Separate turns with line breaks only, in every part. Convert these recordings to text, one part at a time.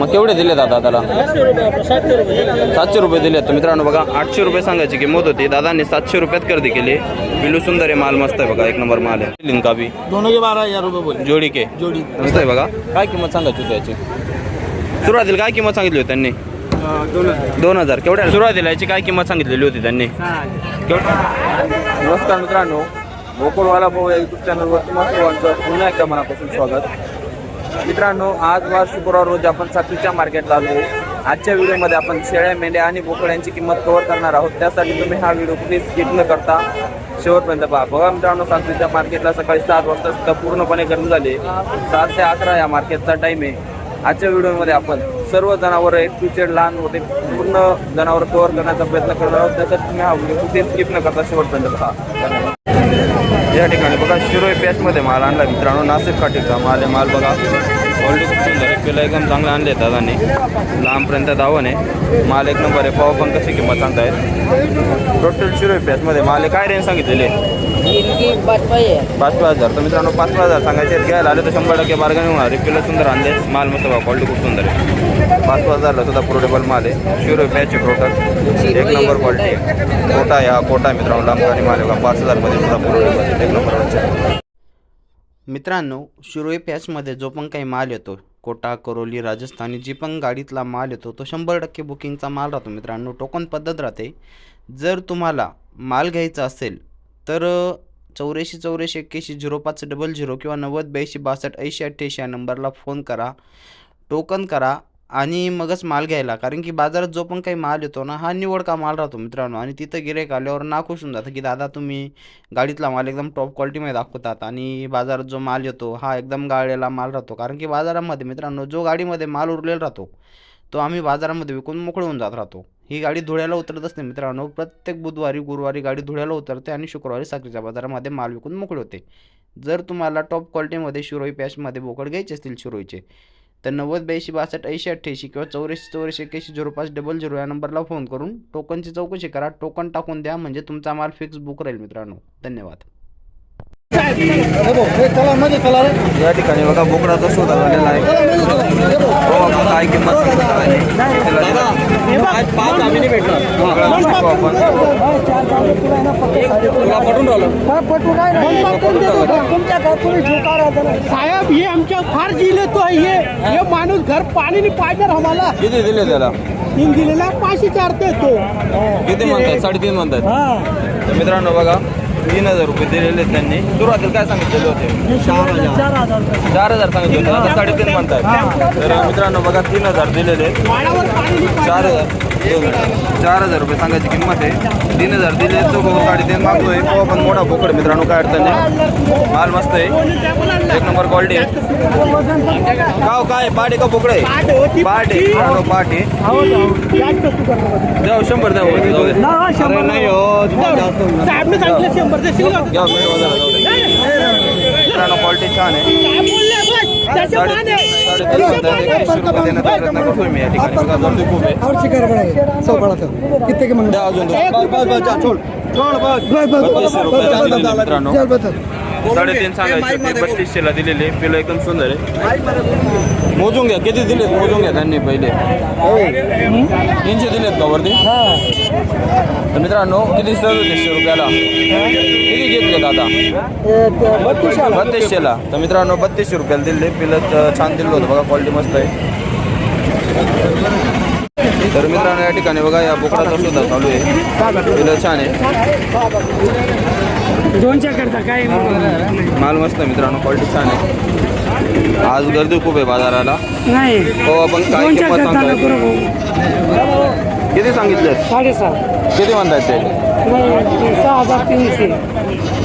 मग केवढे दिले दादा त्याला?
सातशे रुपये
सातशे रुपये दिले तर मित्रांनो बघा आठशे रुपये सांगायची किंमत होती. दादांनी सातशे रुपयात खरेदी केली. पिलू सुंदर आहे माल मस्त आहे बघा एक नंबर माल आहे. लिंका बी
दोनों के बारह हजार रुपये बोले
जोडी के.
जोडी.
मस्त आहे बघा. काय किंमत सांगायची होती याची? सुरुवातीला काय किंमत सांगितली होती त्यांनी?
दोन
दोन हजार. केवढ्या सुरुवातीला याची काय किंमत सांगितलेली होती त्यांनी? नमस्कार मित्रांनो. गोकुळवाला भाऊ या युट्यूब चॅनलवर तुम्हाला पुन्हा एकदा मनापासून स्वागत. मित्रांनो आज वार शुक्रवार रोज आपण सातवीच्या मार्केटला आलो आजच्या व्हिडिओमध्ये आपण शेळ्या मेंढ्या आणि बोकड्यांची किंमत कव्हर करणार आहोत. त्यासाठी तुम्ही हा व्हिडिओ प्लीज स्किप न करता शेवटपर्यंत पहा. बघा मित्रांनो सातवीच्या मार्केटला सकाळी सात वाजता सुद्धा पूर्णपणे गरम झाली. सात ते अकरा या मार्केटचा टाईम आहे. आजच्या व्हिडिओमध्ये आपण सर्व जनावर एक टू लहान मोठे पूर्ण जनावर कव्हर करण्याचा प्रयत्न करणार आहोत. त्यासाठी तुम्ही हा व्हिडिओ कुठे स्किप न करता शेवटपर्यंत पहा. या ठिकाणी बघा शिरोई पॅचमध्ये माल आणला मित्रांनो. नाशिक काठीचा माल आहे माल बघा. क्वालिटी खूप सुंदर एकदम चांगला आणले दादाने. लांबपर्यंत धावण आहे. माल एक नंबर आहे. पाव पण कशी किंमत सांगतायत? टोटल शिरोई पॅचमध्ये माल आहे. काय रेंज सांगितलेले पाच पाच हजार. तर मित्रांनो पाच पाच हजार सांगायचे आहेत. घ्यायला आले तर शंभर टक्के बार्गेन होणार. आहे पिलं सुंदर आणले. माल मस्त बघा क्वालिटी खूप सुंदर आहे. पाच पाच हजारला सुद्धा प्रोडेबल माल आहे. शिरोई पॅच टोटल एक नंबर क्वालिटी आहे. कोटा आहे हा कोटा मित्रांनो लांब आणि माल आहे पाच हजारमध्ये सुद्धा प्रोडेबल एक नंबर मित्रांनो शिरोई पॅचमध्ये जो पण काही माल येतो कोटा करोली राजस्थानी जी पण गाडीतला माल येतो तो शंभर टक्के बुकिंगचा माल राहतो मित्रांनो. टोकन पद्धत राहते. जर तुम्हाला माल घ्यायचा असेल तर चौऱ्याऐंशी चौऱ्याऐंशी एक्क्याऐंशी झिरो पाच डबल झिरो किंवा नव्वद ब्याऐंशी बासष्ट ऐंशी अठ्ठ्याऐंशी या नंबरला फोन करा. टोकन करा आणि मगच माल घ्यायला. कारण की बाजारात जो पण काही माल येतो ना हा निवडका माल राहतो मित्रांनो. आणि तिथं गिरायक आल्यावर नाखुश होऊन जातं की दादा तुम्ही गाडीतला माल एकदम टॉप क्वालिटीमध्ये दाखवतात आणि बाजारात जो माल येतो हा एकदम गाळलेला माल राहतो. कारण की बाजारामध्ये मित्रांनो जो गाडीमध्ये माल उरलेला राहतो तो आम्ही बाजारामध्ये विकून मोकळे होऊन जात राहतो. ही गाडी धुळ्याला उतरत असते मित्रांनो. प्रत्येक बुधवारी गुरुवारी गाडी धुळ्याला उतरते आणि शुक्रवारी साखरेच्या बाजारामध्ये माल विकून मोकळे होते. जर तुम्हाला टॉप क्वालिटीमध्ये शिरोई पॅशमध्ये बोकड घ्यायचे असतील शिरोईचे तर नव्वद ब्याऐंशी बासष्ट ऐंशी अठ्ठ्याऐंशी किंवा चौऱ्याऐंशी चौऱ्याऐंशी एक्याऐंशी झिरो पाच डबल झिरो या नंबरला फोन करून टोकनची चौकशी करा. टोकन टाकून द्या म्हणजे तुमचा माल फिक्स बुक राहील मित्रांनो. धन्यवाद. या ठिकाणी बघा बोकडाचा शोध झालेला आहे. हो, काय किंमत
साहेब ये आमच्या फार जिले तो आहे. ये ये माणूस घर पाणी पाहिजे आम्हाला.
किती दिले त्याला?
तीन दिलेला पाचशे चारते तो.
किती म्हणतात? साडेतीन म्हणतात. तर मित्रांनो बघा तीन हजार रुपये दिलेले आहेत त्यांनी. सुरुवातीला काय सांगितलेले होते?
चार हजार.
चार हजार सांगितले होते. आता साडेतीन म्हणतात तर मित्रांनो बघा तीन हजार दिलेले आहेत. चार हजार. चार हजार रुपये सांगायची किंमत आहे. तीन हजार दिले तो भाऊ साडेतीन मागतोय. तो पण मोठा बोकड मित्रांनो काय अडचण नाही. माल मस्त आहे. एक नंबर क्वालिटी आहे. गाव काय पाटे का बोकड आहे? पाट पाट आहे. जाऊ शंभर जाऊ
नाही हो
मित्रांनो क्वालिटी छान आहे
काय बोलले बस त्याच्या
साडे
माने.
साडेतीन म्हणतात एकवीसशे रुपये देण्याचा प्रयत्न करतोय मी या ठिकाणी खूप आहे मित्रांनो साडेतीन सांगायचे ते बत्तीसशे ला दिलेले पिलं एकदम सुंदर आहे. मोजून घ्या किती दिलेत? मोजून घ्या त्यांनी पहिले. तीनशे दिलेत का वरती? तर मित्रांनो किती सदतीसशे रुपयाला? किती घेतले दादा बत्तीसशेला. तर मित्रांनो बत्तीसशे रुपयाला दिले पिलं छान दिलं होतं. बघा क्वालिटी मस्त आहे. तर मित्रांनो या ठिकाणी बघा या बोकडाचा सुद्धा चालू आहे. पिलं छान आहे.
दोनच्या करता काय
माल मस्त आहे मित्रांनो क्वालिटी छान आहे. आज गर्दी खूप आहे बाजाराला.
नाही.
हो आपण काय
दोनच्या
किंमत
करता
सांगतोय? किती सांगितलं
साडेसहा.
किती म्हणतायत ते?
सहा हजार तीनशे.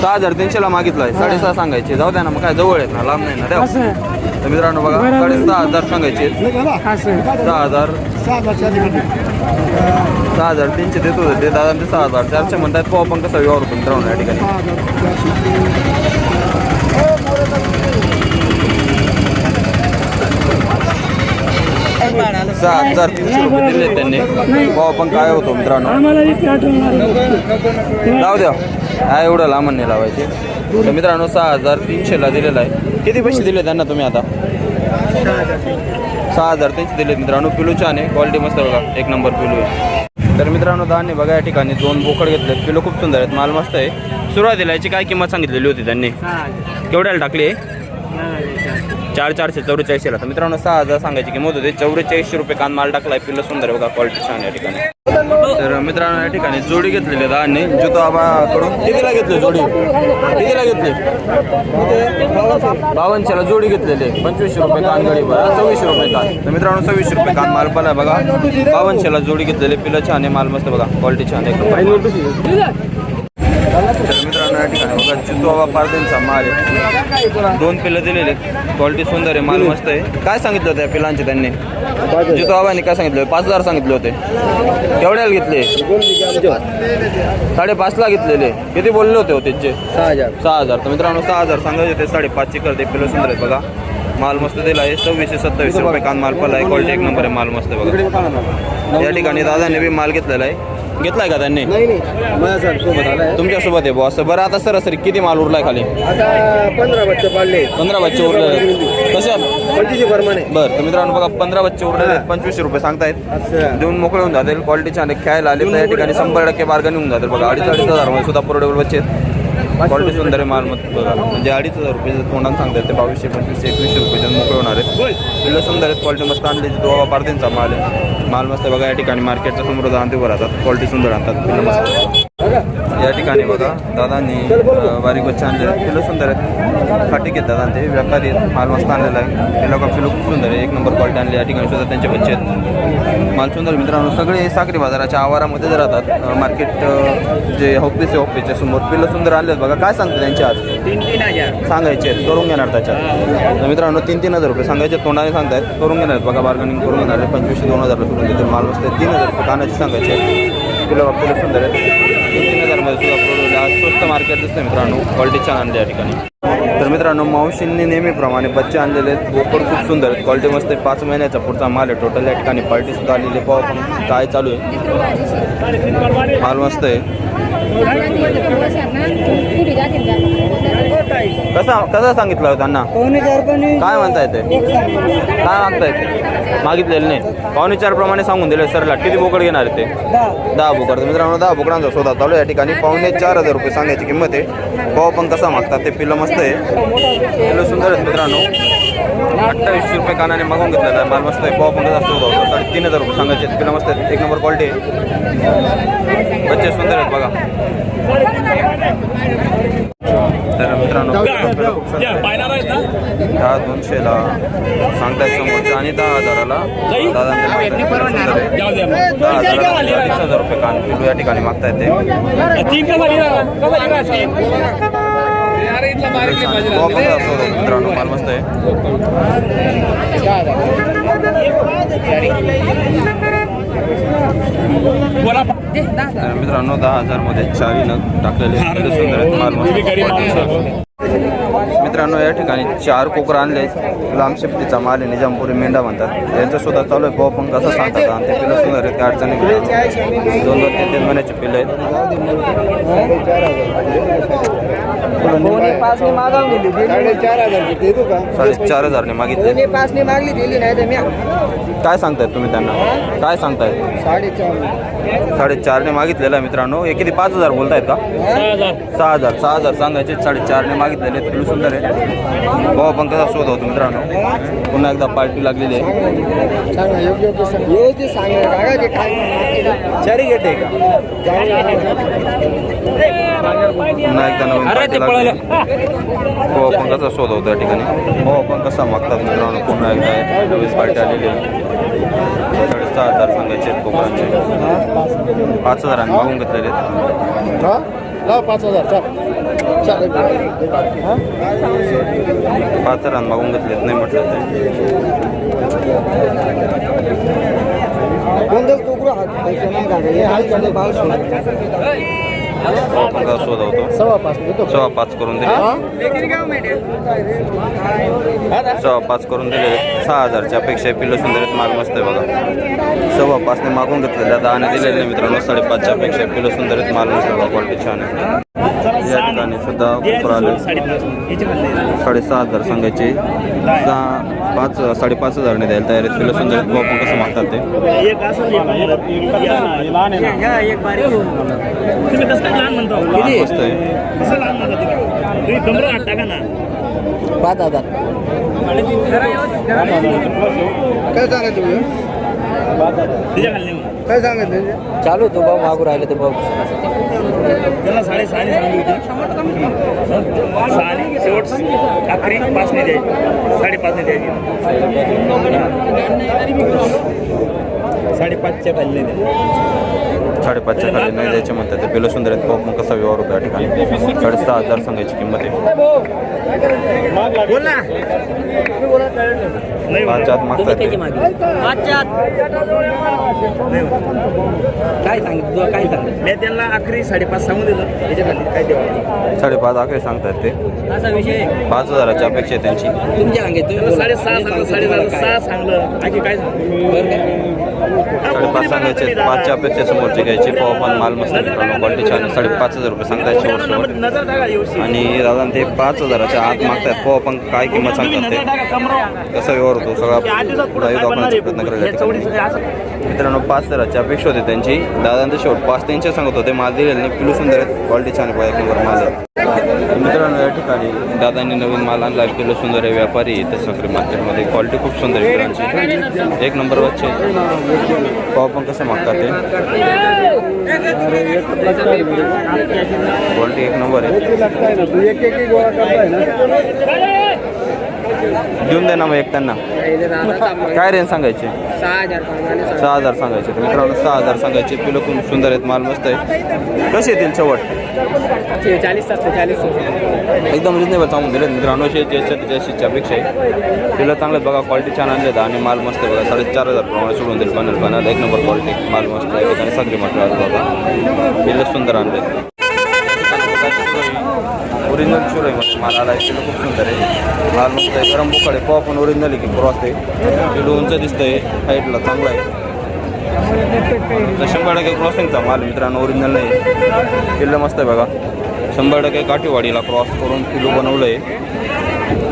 सहा हजार तीनशेला मागितलं आहे साडेसहा सांगायचे. जाऊ द्या ना मग काय जवळ आहेत ना लांब नाही ना द्या
असं.
तर मित्रांनो बघा साडेसहा हजार सांगायचे
असं.
सहा हजार. सहा हजार तीनशे देत होते. ते दादा ते सहा हजार. चारशे म्हणतात पाहू आपण कसा व्यवहार होतो मित्रांनो या ठिकाणी? सहा हजार तीनशे रुपये दिले त्यांनी. पाव आपण काय होतो मित्रांनो? लाव द्या. हा एवढं लांब नाही लावायचे. तर मित्रांनो सहा हजार तीनशेला दिलेला आहे. किती पैसे दिले त्यांना तुम्ही आता? सहा हजार त्यांचे दिले मित्रांनो. पिलू छान आहे. क्वालिटी मस्त आहे बघा. एक नंबर पिलू आहे. तर मित्रांनो धान्य बघा या ठिकाणी. दोन बोकड घेतलेत. पिलू खूप सुंदर आहेत. माल मस्त आहे. सुरुवातीला याची काय किंमत सांगितलेली होती त्यांनी? केवढ्याला टाकली चार चारशे चौवेचाळीसला तर मित्रांनो सहा हजार सांगायची किंमत होते चौवेचाळीसशे रुपये कान माल टाकलाय पिल्ल सुंदर आहे बघा क्वालिटी छान या ठिकाणी. तर मित्रांनो या ठिकाणी जोडी घेतलेली आहे दहाने जुतो कितीला घेतली जोडी? कितीला घेतली? बावनशेला जोडी घेतलेली आहे. पंचवीसशे रुपये कान गडी बघा सव्वीसशे रुपये कान. तर मित्रांनो सव्वीसशे रुपये कान माल पण आहे बघा. बावनशेला जोडी घेतलेली पिलं छान आहे माल मस्त बघा क्वालिटी छान आहे तर मित्रांनो या ठिकाणी बघा चितोबा पारदेंचा माल आहे. दोन पिल्लं दिलेले क्वालिटी सुंदर आहे माल मस्त आहे. काय सांगितलं होतं या पिलांचे त्यांनी? जितोबाबांनी काय सांगितलं? पाच हजार सांगितले होते. केवढ्याला घेतले? साडेपाचला घेतलेले. किती बोलले होते हो त्याचे?
सहा हजार.
सहा हजार. तर मित्रांनो सहा हजार सांगायचे होते. साडेपाचशे करते. पिलं सुंदर आहेत बघा. माल मस्त दिला आहे. सव्वीसशे सत्तावीसशे रुपये कान माल पडला आहे. क्वालिटी एक नंबर आहे. माल मस्त आहे बघा. या ठिकाणी दादाने बी माल घेतलेला आहे. घेतलाय का त्यांनी?
नाही नाही. माझ्या सर सोबत आलाय.
तुमच्यासोबत आहे बॉस बरं आता सरासरी किती माल उरलाय खाली?
आता पंधरा बच्चे पाळले
पंधरा बच्चे उरले कशा
पंचवीसशे प्रमाणे.
बरं तर मित्रांनो बघा पंधरा बच्चे आहेत. पंचवीसशे रुपये सांगतायत. देऊन मोकळे होऊन जातील. क्वालिटी छान आहे. खेळायला आले तर या ठिकाणी शंभर टक्के बार्गेनिंग होऊन जातील. बघा अडीच अडीच हजारमध्ये सुद्धा परवडेबल बच्चे आहेत. क्वालिटी सुंदर आहे मालमत्ता बघा. म्हणजे अडीच हजार रुपये तोंडात सांगतात ते बावीसशे पंचवीसशे एकवीसशे रुपये मोकळे होणार आहेत. पिल्लं सुंदर आहेत क्वालिटी मस्त आणली दोघा पारदींचा माल आहे माल. मस्त बघा या ठिकाणी मार्केटच्या समोर जाणते ते राहतात क्वालिटी सुंदर आणतात पिल्लं मस्त. या ठिकाणी बघा दादांनी बारीक बच्चे आणले आहेत सुंदर आहेत. फाटी घेत दादा ते व्यापारी आहेत. माल मस्त आणलेला आहे. पिल्लं लोक खूप सुंदर आहे एक नंबर क्वालिटी आणली. या ठिकाणी सुद्धा त्यांचे बच्चे आहेत. माल सुंदर मित्रांनो. सगळे साखरी बाजाराच्या आवारामध्येच राहतात. मार्केट जे ऑफिस आहे ऑफिसच्या समोर. पिल्लं सुंदर आणले आहेत बघा. काय सांगते त्यांचे आज?
तीन तीन हजार
सांगायचे आहेत, करून घेणार त्याच्यात. तर मित्रांनो तीन तीन हजार रुपये सांगायचे तोंडाने सांगतायत. करून घेणार बघा बार्गनिंग करून घेणार पंचवीसशे दोन हजार रुपये माल मस्त तीन हजार रुपये कानाचे सांगायचे आहेत. किलो किलो सुंदर आहेत. हजारमध्ये सुद्धा प्रोडक्ट आज स्वस्त मार्केट दिसतं मित्रांनो. क्वालिटी छान आणली या ठिकाणी. तर मित्रांनो मावशींनी नेहमीप्रमाणे बच्चे आणलेले आहेत. बोकड खूप सुंदर आहेत. क्वालिटी मस्त आहे. पाच महिन्याचा पुढचा माल आहे. टोटल या ठिकाणी पार्टी सुद्धा आलेली आहे. पाव पण काय चालू आहे. माल मस्त आहे. कसा कसा सांगितलं होतं त्यांना? काय म्हणताय ते? काय मागताय ते? मागितलेलं नाही. पावणे चार प्रमाणे सांगून दिले सरला. किती बोकड घेणार ते? दहा. बोकड. तर मित्रांनो दहा बोकडांचा शोधा चालू या ठिकाणी. पावणे चार हजार रुपये सांगायची किंमत आहे. पाव पण कसा मागतात ते पिल्लं मस्त आहे. पिल्लं सुंदर आहेत मित्रांनो. अठ्ठावीसशे रुपये कानाने मागून घेतलेला आहे. माल मस्त आहे. पाव पण कसा शोधा होता साडे तीन हजार रुपये सांगायचे. पिल्लं मस्त आहेत. एक नंबर क्वालिटी आहे. बच्चे सुंदर आहेत बघा. तर मित्रांनो. दहा दोनशेला सांगतायत समोरच्या आणि दहा हजाराला. दादा दहा हजाराला हजार रुपये कान किलो या ठिकाणी मागतायत ते. मित्रांनो माल मस्त आहे. तर मित्रांनो दहा हजारमध्ये चावी नग टाकलेले. सुंदर. माल. मित्रांनो या ठिकाणी चार कोकरं आणले लांब शेपटीचा माल आहे निजामपुरी मेंढा म्हणतात. यांचं सुद्धा चालू आहे. भाऊ पण कसं सांगतात? आणि ते पिलं सुंदर आहेत काय अडचणी. दोन दोन तीन तीन महिन्याचे पिलं आहेत.
साडेचार
हजारने मागितले.
पाचने मागली दिली नाही तर मी
काय सांगतायत तुम्ही त्यांना? काय सांगतायत
साडेचार
साडेचारने मागितलेला आहे मित्रांनो. हे किती? पाच हजार बोलतायत का? सहा हजार. सहा हजार सांगायचे साडेचारने मागितलेले आहेत. पिलू सुंदर आहे. भाऊ पण कसा शोध होतो मित्रांनो? पुन्हा एकदा पार्टी लागलेली आहे. पुन्हा एकदा नवीन पार्टी भाऊ पण कसा शोध होतो या ठिकाणी? भाऊ पण कसा मागतात मित्रांनो? पुन्हा एकदा नवीन पार्टी आलेली आहे. साडेसहा हजार सांगायचे आहेत कोकणांचे. पाच हजारांनी मागून घेतलेले आहेत.
हा? लाव पाच हजार
पाच हजारांनी मागून घेतलेत नाही म्हटलं ते.
कोणतं कोकरू हात पैसे नाही. काका हाल चालू भाव सोड
भाऊ पण कसा शोध होतो.
सव्वा पाच
करून दिले. सव्वा पाच करून दिले. सहा हजारच्या अपेक्षा पिल्लं सुंदर आहेत. माल मस्त आहे बघा. सव्वा पाचने मागून घेतलेल्या दहाने दिलेले नाही मित्रांनो. साडेपाचच्या अपेक्षा पिल्लं सुंदर आहेत. माल मस्त बघा. क्वालिटी छान आहे. या ठिकाणी सुद्धा कोपर आले. साडेसहा हजार सांगायचे सहा पाच साडेपाच हजारने द्यायला तयार आहेत. सुंदर आहेत. बघू आपण कसं मागतात ते? मस्त आहे.
हात
पाच हजार काय सांगायचं तुम्ही. काय सांगायचं? चालू तो भाऊ मागू राहिले ते भाऊ.
त्याला साडेसहाने सांगली होती सहाने शेवट अकरी पाचने द्यायची. साडेपाचने द्यायची. साडेपाचच्या खाली नाही द्यायची.
साडेपाचच्या खाली नाही द्यायचे म्हणतात. ते पिलं सुंदर आहेत मग कसा व्यवहार होतो या ठिकाणी. साडेसहा हजार सांगायची किंमत आहे.
बोल ना. नाही
पाच आत मागतात ते.
काय सांगितलं काय सांगितलं
मी त्यांना अकरी साडेपाच सांगून दिलं. त्याच्याखाली काय देवा
साडेपाच आकडे सांगतात ते.
असा विषय
पाच हजाराची अपेक्षा आहे त्यांची.
तुमच्या अंगे
त्याला साडेसहा सांगलं साडेसहा सहा सांगलं. आणखी काय सांगलं
साडेपाच सांगायचे पाचच्या अपेक्षा समोरचे घ्यायचे. पाव पण माल मस्त मित्रांनो क्वालिटी छान. साडेपाच हजार रुपये
टाका व्यवस्थित
आणि दादा ते पाच हजाराच्या आत मागतात पाव पण काय किंमत सांगतात ते? कसा व्यवहार होतो? सगळा दाखवण्याचा प्रयत्न करायला मित्रांनो पाच हजाराची अपेक्षा होती त्यांची. दादांचे शेवट पाच त्यांचे सांगत होते. माल दिलेले नाही. पिलू सुंदर आहेत. क्वालिटी छान पाहिजे नंबर माल आहे. मित्रांनो या ठिकाणी दादांनी नवीन माल आणला. किलो सुंदर आहे व्यापारी. इथे सकरी मार्केटमध्ये क्वालिटी खूप सुंदर आहे एक नंबर वच्चे. पाव पण कसे मागतात ते? क्वालिटी एक नंबर आहे. देऊन दे ना मग एक त्यांना काय रेंज सांगायचे?
सहा हजार
सांगायचे. मित्रांनो सहा हजार सांगायचे. पिलं खूप सुंदर आहेत माल मस्त आहे. कसे येतील शेवट?
चाळीस चाळीस
एकदम रिजनेबल सांगून दिलेत मित्रांनो शे ज्याच्या ज्याशीच्या अपेक्षा आहे तिला चांगलं बघा क्वालिटी छान आणले आणि माल मस्त बघा. साडेचार हजार प्रमाणे सोडून दिले पॅनल पॅनल एक नंबर क्वालिटी माल मस्त आहे. ठिकाणी सगळी मटेरियल बघा. तिला सुंदर आणले. ओरिजिनल शूर आहे मस्त माल आला किलो खूप सुंदर आहे. माल मस्त आहे. गरम बुकाड आहे. पण ओरिजिनल आहे की क्रॉस आहे. किलो उंच दिसतंय. हाईटला चांगला आहे. शंभर टक्के क्रॉसिंगचा माल मित्रांनो ओरिजिनल नाही. किल्लं मस्त आहे बघा. शंभर टक्के काठीवाडीला क्रॉस करून किलो बनवलं आहे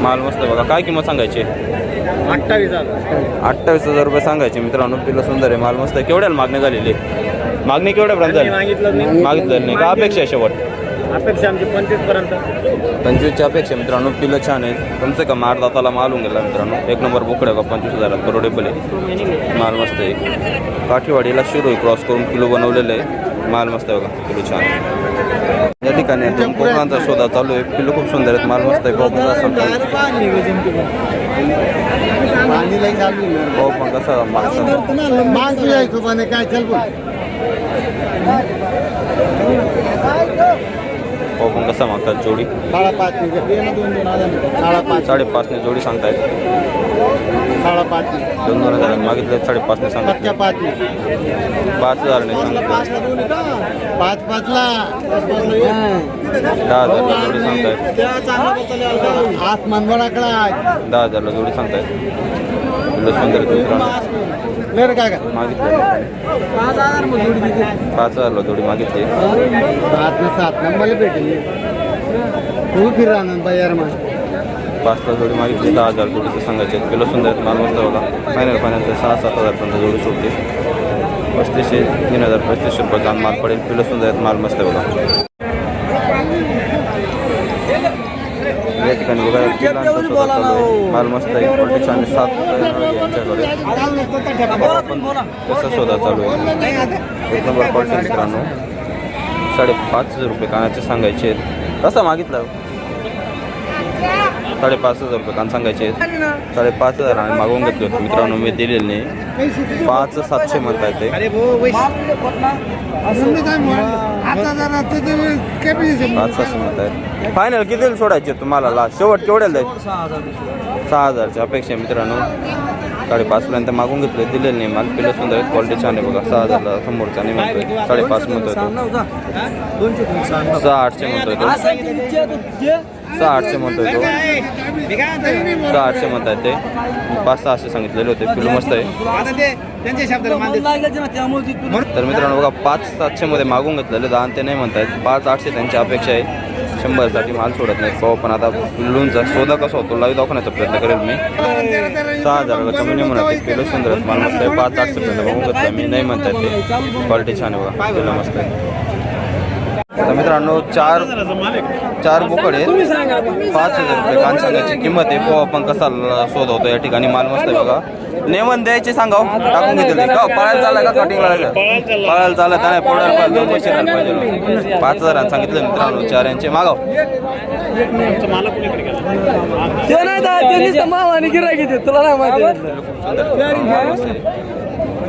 माल मस्त बघा. काय किंमत सांगायची?
अठ्ठावीस हजार.
अठ्ठावीस हजार रुपये सांगायचे मित्रांनो. किलो सुंदर आहे. माल मस्त आहे. केवढ्याला मागणी झालेली? आहे? मागणी केवढ्यापर्यंत झाली
मागितलं नाही.
का अपेक्षा आहे शेवट?
अपेक्षा आमची पंचवीसपर्यंत.
पंचवीसच्या अपेक्षा मित्रांनो. पिलं छान आहे. से कम आठ दाताला माल होऊन गेला मित्रांनो. एक नंबर बोकडं का पंचवीस हजारात करोडेबल आहे. माल मस्त आहे. काठीवाडीला शिरोई क्रॉस करून किलो बनवलेलं आहे. माल मस्त आहे बघा. किलो छान आहे. या ठिकाणी कोकणांचा शोधा चालू आहे. पिलो खूप सुंदर आहेत. माल मस्त आहे. भाऊ पण कसा भाऊ पण कसा मागतात? जोडी?
हजार.
साडेपाचने. जोडी सांगतायत.
साडेपाच
दोन दोन हजार मागितले साडेपाचने सांगतात.
पाच
पाच हजारने सांगतात
पाच पाचला
दहा हजारला जोडी सांगतायत
हात मनवडाकडा
दहा हजारला जोडी सांगतायत सुंदर मित्रांनो.
काय का
मागितले.
पाच
हजारला जोडी मागितली.
सात ना सात नंबरला भेटेल. तू फिर राहणार बाजार मग
पाचला जोडी मागितली. दहा हजार जोडी ते सांगायचे. किलो सुंदर आहेत, माल मस्त बघा. फायनल फायनल ते सहा सात हजारपर्यंत जोडी सुटते पस्तीसशे तीन हजार पस्तीसशे रुपयाचा माल पडेल. पिलं सुंदर आहेत माल मस्त आहे बघा. या ठिकाणी बघा पिलांचा शोधा चालू आहे. माल मस्त आहे. क्वालिटी छान सात यांच्याकडे आपण शोधा चालू आहे. एक नंबर क्वालिटी मित्रांनो. साडेपाच हजार रुपये कानाचे सांगायचे आहेत. कसा मागितला. साडेपाच हजार रुपये कान सांगायचे आहेत. साडेपाच हजार आणि मागवून घेतले होते मित्रांनो मी दिलेले. नाही पाच सातशे म्हणता येते
अरे भाऊ
पाच सहाशे म्हणता येत फायनल किती सोडायचे तुम्हाला? लास्ट शेवट केवढ्याला सहा हजारच्या अपेक्षा आहे मित्रांनो. साडेपाचपर्यंत मागून घेतले दिलेले नाही माल पिलं सुंदर आहेत क्वालिटी छान आहे बघा सहा हजारला समोरचा नाही म्हणतोय साडेपाच म्हणतोय तो. सहा आठशे म्हणतोय तो. सहा आठशे म्हणतोय तो. सहा आठशे म्हणतायत ते. पाच सहाशे सांगितलेले होते. पिलू मस्त आहे.
त्यांच्या शब्दाला
तर मित्रांनो बघा पाच सातशे मध्ये मागून घेतलेले दहा ते नाही म्हणतायत. पाच आठशे त्यांची अपेक्षा आहे. शंभरसाठी माल सोडत नाही पाहू पण आता लुणचा सोदा कसा होतो? लावी दाखवण्याचा प्रयत्न करेल मी. सहा हजार कमी नाही म्हणत आहे. सुंदर माल मस्त आहे पाच आठशेपर्यंत बघून शकता मी. नाही म्हणतात ते. क्वालिटी छान आहे बघा. किलो मस्त आहे. तर मित्रांनो चार चार बोकड आहेत. पाच हजार रुपये कान सांगायची किंमत आहे. पोहा पण कसा ल- शोध होतो या ठिकाणी. माल मस्त आहे बघा. नेमन द्यायची सांगा हो. टाकून घेतले का पळायला चालला का कटिंग पळायला चालला का नाही? पळायला पाहिजे. दोन पैसे राहायला पाहिजे. पाच हजारांनी सांगितलं मित्रांनो चार यांचे. मागाव.
ते नाही तुला नाही माहिती?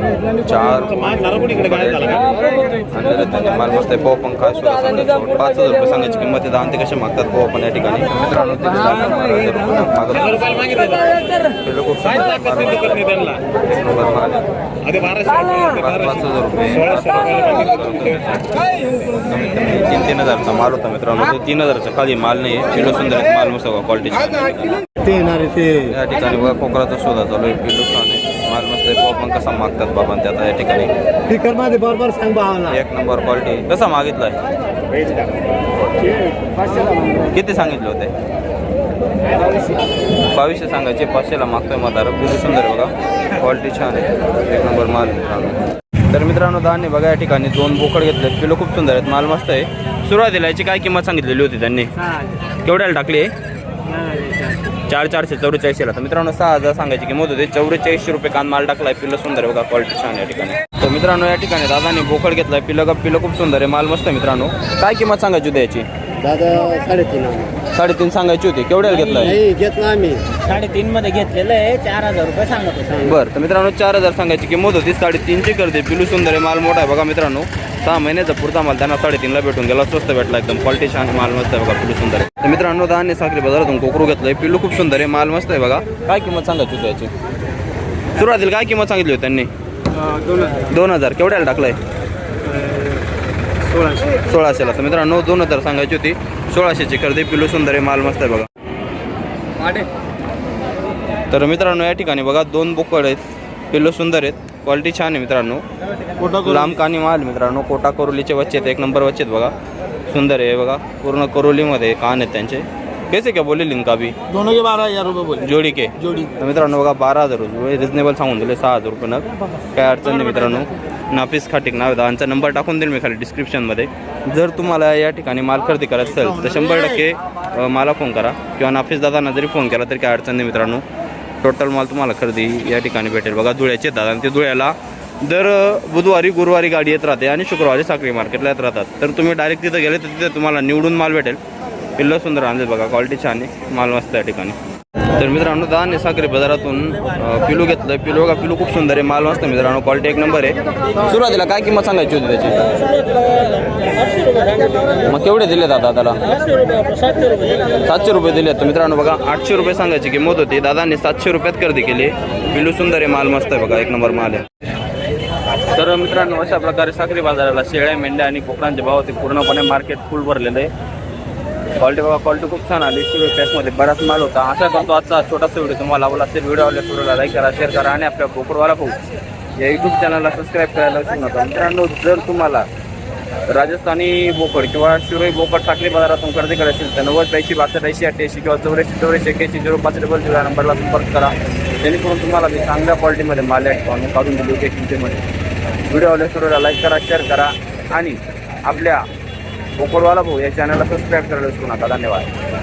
चार
माल मला कुणीकडे काय झाला का
आणि त्यांचे माल मस्त आहे पोहा पण काय सुद्धा सांगायचं पाच हजार रुपये सांगायची किंमत आहे दहा ते कसे मागतात पोहा पण या ठिकाणी मित्रांनो ते मागत
रुपयाला मागितलं
पिल्लं खूप सुंदर आहेत.
कसं दुखत नाही त्यांना
एक नंबर माल आहे.
आधी बाराशे रुपये,
पाच पाच
बाराशे
हजार रुपये
सोळाशे रुपयाला मागितलं.
कमीत कमी तीन तीन हजारचा माल होता मित्रांनो तो तीन हजारच्या खाली माल नाही आहे पिलो सुंदर आहेत, माल मस्त क्वालिटी
ते येणारे ते
या ठिकाणी बघा कोकराचा शोधा चालू आहे. पिल्लू छान आहे. माल मस्त आहे. पण कसा मागतात बाबा ते आता या ठिकाणी.
स्पीकरमध्ये बरोबर सांग भावाला
एक नंबर क्वालिटी कसा मागितलाय? किती सांगितले होते? बावीसशे सांगायचे. पाचशेला मागतोय म्हातारा पिलू सुंदर आहे बघा. क्वालिटी छान आहे. एक नंबर माल आहे मित्रांनो तर मित्रांनो धान्य बघा या ठिकाणी. दोन बोकड घेतले. पिलो खूप सुंदर आहेत. माल मस्त आहे. सुरुवातीला याची काय किंमत सांगितलेली होती त्यांनी? केवढ्याला टाकली चार चारशे चौवेचाळीसला तर मित्रांनो सहा हजार सांगायची किंमत होती चौवेचाळीसशे रुपये कान माल टाकलाय पिल्लं सुंदर आहे बघा क्वालिटी छान या ठिकाणी. तर मित्रांनो या ठिकाणी दादाने बोकड घेतलाय पिलं का पिलं खूप सुंदर आहे माल मस्त मित्रांनो. काय किंमत सांगायची उद्याची?
दादा साडेतीन
साडेतीन सांगायची होती. केवढ्याला घेतलाय
नाही घेतला आम्ही.
साडेतीन मध्ये घेतलेलं आहे. चार हजार रुपये सांगत होते.
बरं तर मित्रांनो चार हजार सांगायची किंमत होती. साडेतीनशे करते पिलू सुंदर आहे माल मोठा आहे बघा मित्रांनो. सहा महिन्याचा पुरता माल त्यांना साडेतीनला भेटून गेला. स्वस्त भेटला एकदम. क्वालिटी छान माल मस्त आहे बघा पिलू सुंदर आहे. तर मित्रांनो धान्य साखरी बाजारातून कोकरू घेतलंय. पिलू खूप सुंदर आहे. माल मस्त आहे बघा. काय किंमत सांगायची होती याची? सुरुवातीला काय किंमत सांगितली होती त्यांनी? दोन हजार. केवढ्याला टाकलंय? सोळाशेला. तर मित्रांनो दोन हजार सांगायची होती. सोळाशेची खरेदी पिलू सुंदर आहे माल मस्त आहे बघा. तर मित्रांनो या ठिकाणी बघा दोन बोकड आहेत. पिल्लो सुंदर आहेत. क्वालिटी छान आहे मित्रांनो. लांब कानी माल मित्रांनो. कोटा करोलीचे बच्चे आहेत. एक नंबर बच्चे आहेत बघा. सुंदर आहे बघा. पूर्ण करोलीमध्ये कान आहेत त्यांचे. कैसे क्या बोलेल इनका भी
दोनों के बारह हजार रुपये बोले
जोडी के.
जोडी.
तर मित्रांनो बघा बारा हजार रुपये. रिजनेबल सांगून दिले सहा हजार रुपये नग. काय अडचण नाही मित्रांनो. नाफिस खाटिक नाव आहे. नंबर टाकून देईल मी खाली डिस्क्रिप्शनमध्ये जर तुम्हाला या ठिकाणी माल खरेदी करायचं असेल तर शंभर टक्के मला फोन करा. किंवा नाफिस दादांना जरी फोन केला तरी काय अडचण नाही मित्रांनो. टोटल माल तुम्हाला खरेदी या ठिकाणी भेटेल. बघा धुळ्याचे दादा. आणि ते धुळ्याला दर बुधवारी गुरुवारी गाडी येत राहते आणि शुक्रवारी साखळी मार्केटला येत राहतात. तर तुम्ही डायरेक्ट तिथं गेले तर तिथे तुम्हाला निवडून माल भेटेल. पिल्लं सुंदर आणले बघा क्वालिटी छान आहे. माल मस्त या ठिकाणी. तर मित्रांनो दाने साखरे बाजारातून पिलू घेतलं पिलू बघा पिलू खूप सुंदर आहे. माल मस्त मित्रांनो. क्वालिटी एक नंबर आहे. सुरुवातीला काय किंमत सांगायची होती त्याची? मग केवढे दिले दादा त्याला सातशे रुपये दिले तर मित्रांनो बघा आठशे रुपये सांगायची किंमत होती. दादांनी सातशे रुपयात खरेदी केली. पिलू सुंदर आहे माल मस्त आहे बघा. एक नंबर माल आहे. तर मित्रांनो अशा प्रकारे साखरी बाजाराला शेळ्या मेंढ्या आणि कोकणांचे भाव ते पूर्णपणे मार्केट फुल भरलेलं आहे. क्वालिटी बघा क्वालिटी खूप छान आली. स्टुडिओ पॅकमध्ये बराच माल होता. असा करतो आजचा छोटासा व्हिडिओ तुम्हाला आवडला असेल. व्हिडिओ आवडला व्हिडिओला लाईक करा शेअर करा आणि आपल्या बोकडवाला भाऊ या यूट्यूब चॅनलला सबस्क्राईब करायला विसरू नका. मित्रांनो जर तुम्हाला राजस्थानी बोकड किंवा शिरोई बोकड साखरी बाजारातून खरेदी करायची असेल तर नव्वद ब्याऐंशी बासष्ट ऐंशी अठ्ठ्याऐंशी किंवा चौऱ्याऐंशी चौऱ्याऐंशी एक्याऐंशी झिरो पाच डबल झिरो या नंबरला संपर्क करा. जेणेकरून तुम्हाला मी चांगल्या क्वालिटीमध्ये माल या काढून दिली होती किमतीमध्ये व्हिडिओ आवडल्या व्हिडिओला लाईक करा शेअर करा आणि आपल्या बोकडवाला भाऊ या चॅनलला सबस्क्राईब करायला विसरू नका. धन्यवाद.